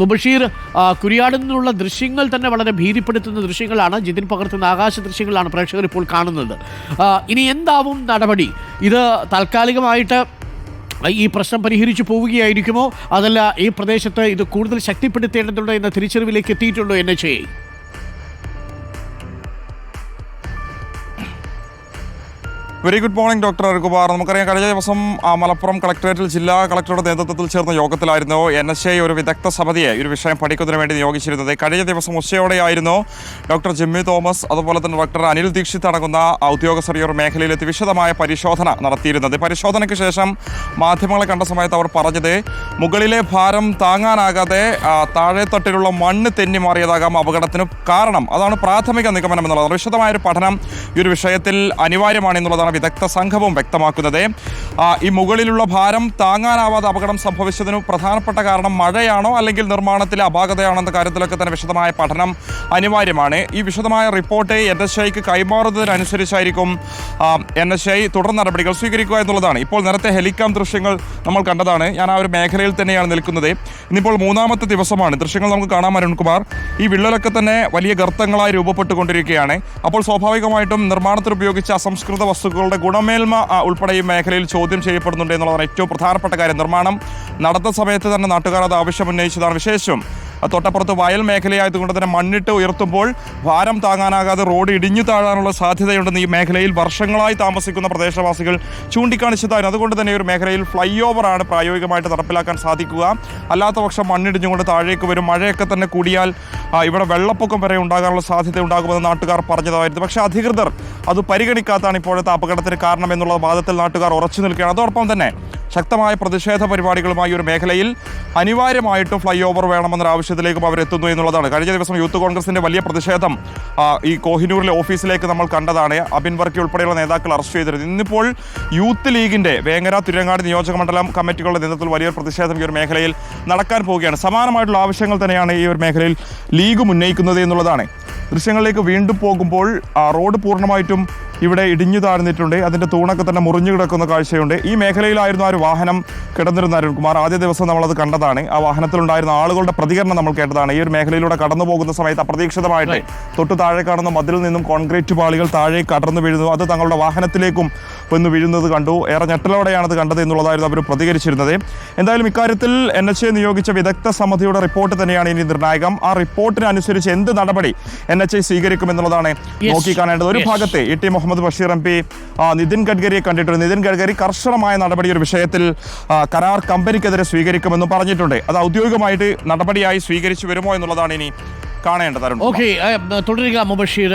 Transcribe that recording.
മുബഷീർ കുരിയാടിൽ നിന്നുള്ള ദൃശ്യങ്ങൾ തന്നെ വളരെ ഭീതിപ്പെടുത്തുന്ന ദൃശ്യങ്ങളാണ്. ജിതിൻ പകർത്തുന്ന ആകാശ ദൃശ്യങ്ങളാണ് പ്രേക്ഷകർ ഇപ്പോൾ കാണുന്നത്. ഇനി എന്താവും നടപടി? ഇത് താൽക്കാലികമായിട്ട് ഈ പ്രശ്നം പരിഹരിച്ചു പോവുകയായിരിക്കുമോ? അതല്ല ഈ പ്രദേശത്ത് ഇത് കൂടുതൽ ശക്തിപ്പെടുത്തേണ്ടതുണ്ടോ എന്ന തിരിച്ചറിവിലേക്ക് എത്തിയിട്ടുണ്ടോ എൻ H very good morning doctor Arukumar നമുക്കറിയാം കഴിഞ്ഞ ദിവസം മലപ്പുറം കളക്ടറേറ്റിൽ ജില്ലാ കളക്ടറുടെ നേതൃത്വത്തിൽ ചേർന്ന യോഗത്തിലായിരുന്നു എൻ എസ് ഐ ഒരു വിദഗ്ധ സമിതിയെ ഒരു വിഷയം പഠിക്കുന്നതിന് വേണ്ടി നിയോഗിച്ചിരുന്നത്. കഴിഞ്ഞ ദിവസം ഉച്ചയോടെയായിരുന്നു ഡോക്ടർ ജിമ്മി തോമസ് അതുപോലെ തന്നെ ഡോക്ടർ അനിൽ ദീക്ഷിത് അടങ്ങുന്ന ഉദ്യോഗസ്ഥർ ഈ ഒരു മേഖലയിലെത്തി വിശദമായ പരിശോധന നടത്തിയിരുന്നത്. പരിശോധനയ്ക്ക് ശേഷം മാധ്യമങ്ങളെ കണ്ട സമയത്ത് അവർ പറഞ്ഞത് മുകളിലെ ഭാരം താങ്ങാനാകാതെ താഴെ താഴെത്തട്ടിലുള്ള മണ്ണ് തെന്നി മാറിയതാകാം അപകടത്തിന് കാരണം. അതാണ് പ്രാഥമിക നിഗമനം എന്നുള്ളത്. വിശദമായ ഒരു പഠനം ഈ ഒരു വിഷയത്തിൽ അനിവാര്യമാണെന്നുള്ളതാണ് വിദഗ്ധ സംഘവും വ്യക്തമാക്കുന്നത്. ഈ മുകളിലുള്ള ഭാരം താങ്ങാനാവാതെ അപകടം സംഭവിച്ചതിന് പ്രധാനപ്പെട്ട കാരണം മഴയാണോ അല്ലെങ്കിൽ നിർമ്മാണത്തിലെ അപാകതയാണോ എന്ന കാര്യത്തിലൊക്കെ തന്നെ വിശദമായ പഠനം അനിവാര്യമാണ്. ഈ വിശദമായ റിപ്പോർട്ട് എൻ എസ് ഐക്ക് കൈമാറുന്നതിനനുസരിച്ചായിരിക്കും എൻ എസ് ഐ തുടർ നടപടികൾ സ്വീകരിക്കുക എന്നുള്ളതാണ്. ഇപ്പോൾ നേരത്തെ ഹെലികാം ദൃശ്യങ്ങൾ നമ്മൾ കണ്ടതാണ്. ഞാൻ ആ ഒരു മേഖലയിൽ തന്നെയാണ് നിൽക്കുന്നത്. ഇന്നിപ്പോൾ മൂന്നാമത്തെ ദിവസമാണ്. ദൃശ്യങ്ങൾ നമുക്ക് കാണാം അരുൺകുമാർ. ഈ വിള്ളലൊക്കെ തന്നെ വലിയ ഗർത്തങ്ങളായി രൂപപ്പെട്ടുകൊണ്ടിരിക്കുകയാണ്. അപ്പോൾ സ്വാഭാവികമായിട്ടും നിർമ്മാണത്തിൽ ഉപയോഗിച്ച അസംസ്കൃത വസ്തുക്കളുടെ ഗുണമേന്മ ഉൾപ്പെടെ ഈ മേഖലയിൽ ചോദ്യം ചെയ്യപ്പെടുന്നുണ്ട് എന്നുള്ളതാണ് ഏറ്റവും പ്രധാനപ്പെട്ട കാര്യം. നിർമ്മാണം നടത്ത സമയത്ത് തന്നെ നാട്ടുകാർ അത് ആവശ്യം ഉന്നയിച്ചതാണ് വിശേഷം. തൊട്ടപ്പുറത്ത് വയൽ മേഖലയായതുകൊണ്ട് തന്നെ മണ്ണിട്ട് ഉയർത്തുമ്പോൾ ഭാരം താങ്ങാനാകാതെ റോഡ് ഇടിഞ്ഞു താഴാനുള്ള സാധ്യതയുണ്ടെന്ന് ഈ മേഖലയിൽ വർഷങ്ങളായി താമസിക്കുന്ന പ്രദേശവാസികൾ ചൂണ്ടിക്കാണിച്ചതായിരുന്നു അതുകൊണ്ട് തന്നെ ഒരു മേഖലയിൽ ഫ്ലൈ ഓവറാണ് പ്രായോഗികമായിട്ട് നടപ്പിലാക്കാൻ സാധിക്കുക. അല്ലാത്ത പക്ഷം മണ്ണിടിഞ്ഞുകൊണ്ട് താഴേക്ക് വരും. മഴയൊക്കെ തന്നെ കൂടിയാൽ ഇവിടെ വെള്ളപ്പൊക്കം വരെ ഉണ്ടാകാനുള്ള സാധ്യത ഉണ്ടാകുമെന്ന് നാട്ടുകാർ പറഞ്ഞതായിരുന്നു. പക്ഷേ അധികൃതർ അത് പരിഗണിക്കാത്താണ് ഇപ്പോഴത്തെ അപകടത്തിന് കാരണം എന്നുള്ള വാദത്തിൽ നാട്ടുകാർ ഉറച്ചു നിൽക്കുകയാണ്. അതോടൊപ്പം തന്നെ ശക്തമായ പ്രതിഷേധ പരിപാടികളുമായി ഒരു മേഖലയിൽ അനിവാര്യമായിട്ടും ഫ്ലൈ ഓവർ വേണമെന്നൊരു ആവശ്യത്തിലേക്കും അവർ എത്തുന്നു എന്നുള്ളതാണ്. കഴിഞ്ഞ ദിവസം യൂത്ത് കോൺഗ്രസിന്റെ വലിയ പ്രതിഷേധം ഈ കോഹിനൂരിലെ ഓഫീസിലേക്ക് നമ്മൾ കണ്ടതാണ്. അബിൻ വർക്കി ഉൾപ്പെടെയുള്ള നേതാക്കൾ അറസ്റ്റ് ചെയ്തിരുന്നു. ഇന്നിപ്പോൾ യൂത്ത് ലീഗിന്റെ വേങ്ങര തിരുവങ്ങാട് നിയോജക മണ്ഡലം കമ്മിറ്റികളുടെ നേതൃത്വത്തിൽ വലിയൊരു പ്രതിഷേധം ഈ ഒരു മേഖലയിൽ നടക്കാൻ പോവുകയാണ്. സമാനമായിട്ടുള്ള ആവശ്യങ്ങൾ തന്നെയാണ് ഈ ഒരു മേഖലയിൽ ലീഗ് ഉന്നയിക്കുന്നത് എന്നുള്ളതാണ്. ദൃശ്യങ്ങളിലേക്ക് വീണ്ടും പോകുമ്പോൾ റോഡ് പൂർണമായിട്ടും ഇവിടെ ഇടിഞ്ഞു താഴ്ന്നിട്ടുണ്ട്. അതിന്റെ തൂണൊക്കെ തന്നെ മുറിഞ്ഞു കിടക്കുന്ന കാഴ്ചയുണ്ട്. ഈ മേഖലയിലായിരുന്നു ആ ഒരു വാഹനം കിടന്നിരുന്ന അരുൺകുമാർ ആദ്യ ദിവസം നമ്മളത് കണ്ടതാണ്. ആ വാഹനത്തിലുണ്ടായിരുന്ന ആളുകളുടെ പ്രതികരണം നമ്മൾ കേട്ടതാണ്. ഈ ഒരു മേഖലയിലൂടെ കടന്നു പോകുന്ന സമയത്ത് അപ്രതീക്ഷിതമായിട്ട് തൊട്ട് താഴെ കാണുന്ന മതിൽ നിന്നും കോൺക്രീറ്റ് പാളികൾ താഴെ കടന്നു വീഴുന്നു. അത് തങ്ങളുടെ വാഹനത്തിലേക്കും വന്ന് വീഴുന്നത് കണ്ടു. ഏറെ ഞെട്ടലോടെയാണ് അത് കണ്ടത് എന്നുള്ളതായിരുന്നു അവർ പ്രതികരിച്ചിരുന്നത്. എന്തായാലും ഇക്കാര്യത്തിൽ എൻ എച്ച് എ നിയോഗിച്ച വിദഗ്ധ സമിതിയുടെ റിപ്പോർട്ട് തന്നെയാണ് ഇനി നിർണായകം. ആ റിപ്പോർട്ടിനനുസരിച്ച് എന്ത് നടപടി എൻ എച്ച് ഐ സ്വീകരിക്കും എന്നുള്ളതാണ് നോക്കി നോക്കിക്കാണേണ്ടത്. ഒരു ഭാഗത്തെ ഭാഗത്ത് E T Muhammad Basheer M P Nitin ഗഡ്കരിയെ കണ്ടിട്ടുണ്ട്. നിതിൻ ഗഡ്കരി കർശനമായ നടപടി ഒരു വിഷയത്തിൽ കരാർ കമ്പനിക്കെതിരെ സ്വീകരിക്കുമെന്ന് പറഞ്ഞിട്ടുണ്ട്. അത് ഔദ്യോഗികമായിട്ട് നടപടിയായി സ്വീകരിച്ചു വരുമോ എന്നുള്ളതാണ് ഇനി കാണേണ്ടത് അരുൺ ഓക്കെ തുടരുക മുബഷീർ.